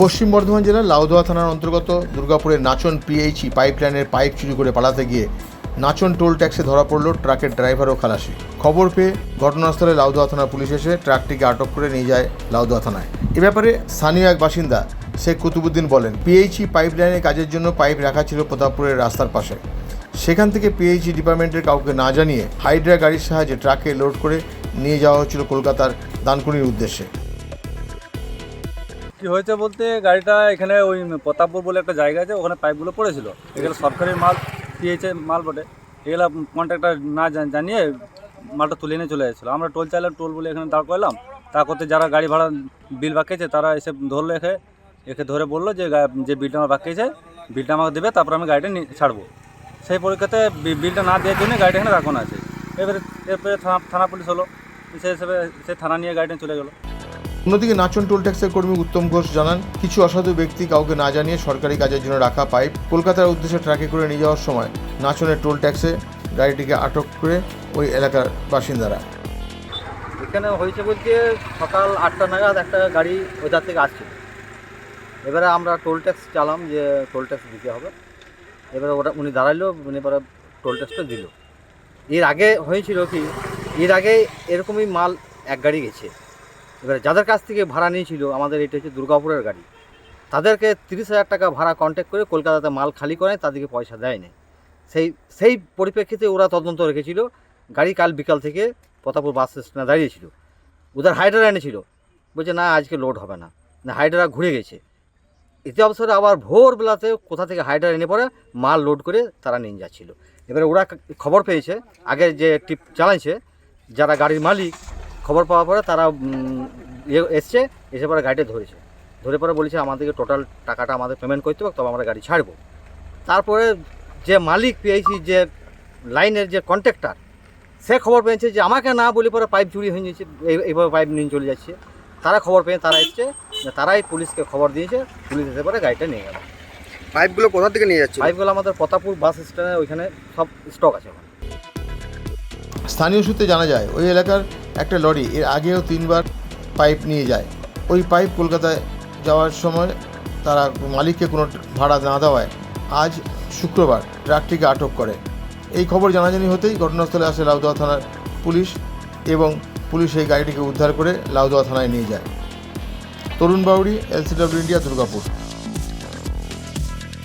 পশ্চিম বর্ধমান জেলার লাউদোয়া থানার অন্তর্গত দুর্গাপুরের নাচন পিএইচই পাইপলাইনের পাইপ চুরি করে পালাতে গিয়ে নাচন টোল ট্যাক্সে ধরা পড়ল ট্রাকের ড্রাইভার ও খালাসি। খবর পেয়ে ঘটনাস্থলে লাউদোয়া থানার পুলিশ এসে ট্রাকটিকে আটক করে নিয়ে যায় লাউদোয়া থানায়। এ ব্যাপারে স্থানীয় এক বাসিন্দা শেখ কুতুবুদ্দিন বলেন, পিএইচই পাইপলাইনের কাজের জন্য পাইপ রাখা ছিল প্রতাপপুরের রাস্তার পাশে। সেখান থেকে পিএইচি ডিপার্টমেন্টের কাউকে না জানিয়ে হাইড্রা গাড়ির সাহায্যে ট্রাকে লোড করে নিয়ে যাওয়া হচ্ছিল কলকাতার দানকুনির উদ্দেশ্যে। কি হয়েছে বলতে গাড়িটা এখানে ওই প্রতাপপুর বলে একটা জায়গা আছে, ওখানে পাইপগুলো পড়েছিল। এগুলো সরকারি মাল পিএইচে মাল বটে। এগুলো কন্ট্রাক্টর না জানিয়ে মালটা তুলে নিয়ে চলে যাচ্ছিল আমরা টোল চাইলাম, টোল বলে এখানে দাঁড় করলাম। তা করতে যারা গাড়ি ভাড়া বিল বাকিয়েছে, তারা এসে ধরলো এখে একে ধরে বলল যে যে বিলটা আমার বাকিয়েছে বিলটা আমাকে দেবে, তারপর আমি গাড়িটা ছাড়বো। সেই পরীক্ষাতে বিলটা না দেওয়ার জন্য গাড়িটা এখানে রাখানো আছে এবারে এরপরে থানা থানা পুলিশ হলো। সেই হিসেবে সে থানা নিয়ে গাড়িটা চলে গেলো। অন্যদিকে নাচন টোল ট্যাক্সের কর্মী উত্তম ঘোষ জানান, কিছু অসাধু ব্যক্তি কাউকে না জানিয়ে সরকারি কাজের জন্য রাখা পাইপ কলকাতার উদ্দেশ্যে ট্রাকে করে নিয়ে যাওয়ার সময় নাচনের টোল ট্যাক্সে গাড়িটিকে আটক করে ওই এলাকার বাসিন্দারা। এখানে হয়েছে বলতে সকাল আটটা নাগাদ একটা গাড়ি ওইধার থেকে আসছিল এবারে আমরা টোল ট্যাক্স চালাম যে টোল ট্যাক্স দিতে হবে। এবারে ওটা উনি দাঁড়াইলো, উনি এবারে টোল ট্যাক্সটা দিল। এর আগে হয়েছিল কি, এর আগে এরকমই মাল এক গাড়ি গেছে। এবারে যাদের কাছ থেকে ভাড়া নিয়েছিল, আমাদের এটা হচ্ছে দুর্গাপুরের গাড়ি। তাদেরকে তিরিশ হাজার টাকা ভাড়া কন্ট্যাক্ট করে কলকাতাতে মাল খালি করে তাদেরকে পয়সা দেয় না সেই সেই পরিপ্রেক্ষিতে ওরা তদন্ত রেখেছিল, গাড়ি কাল বিকাল থেকে প্রতাপুর বাস স্ট্যান্ডে দাঁড়িয়েছিল। ওদের হাইড্রা এনেছিল বলছে, না, আজকে লোড হবে না। না হাইড্রা ঘুরে গেছে। এতে অবসরে আবার ভোরবেলাতে কোথা থেকে হাইড্রা এনে পরে মাল লোড করে তারা নিয়ে যাচ্ছিল। এবারে ওরা খবর পেয়েছে, আগে যে টিপ চালাইছে, যারা গাড়ির মালিক খবর পাওয়ার পরে তারা ইয়ে এসছে এসে পরে গাড়িটা ধরেছে। ধরে পরে বলেছে আমাদেরকে টোটাল টাকাটা আমাদের পেমেন্ট করতে হবে তবে আমরা গাড়ি ছাড়বো। তারপরে যে মালিক পেয়েছি যে লাইনের যে কন্ট্রাক্টর সে খবর পেয়েছে যে আমাকে না বলে পরে পাইপ চুরি হয়ে যাচ্ছে এই- এইভাবে পাইপ নিয়ে চলে যাচ্ছে। তারা খবর পেয়ে তারা এসছে যে তারাই পুলিশকে খবর দিয়েছে পুলিশ এসে পরে গাড়িটা নিয়ে গেল। পাইপগুলো কোথা থেকে নিয়ে যাচ্ছে পাইপগুলো আমাদের প্রতাপুর বাস স্ট্যান্ডে ওইখানে সব স্টক আছে। স্থানীয় সূত্রে জানা যায় ওই এলাকার একটা লরি, এর আগেও তিনবার পাইপ নিয়ে যায়। ওই পাইপ কলকাতায় যাওয়ার সময় তারা মালিককে কোনো ভাড়া না দেওয়ায়। আজ শুক্রবার ট্রাকটিকে আটক করে। এই খবর জানাজানি হতেই ঘটনাস্থলে আসে লাউদোয়া থানার পুলিশ এবং পুলিশ এই গাড়িটিকে উদ্ধার করে লাউদোয়া থানায় নিয়ে যায়। Tarun Bauri LCW India, Durgapur.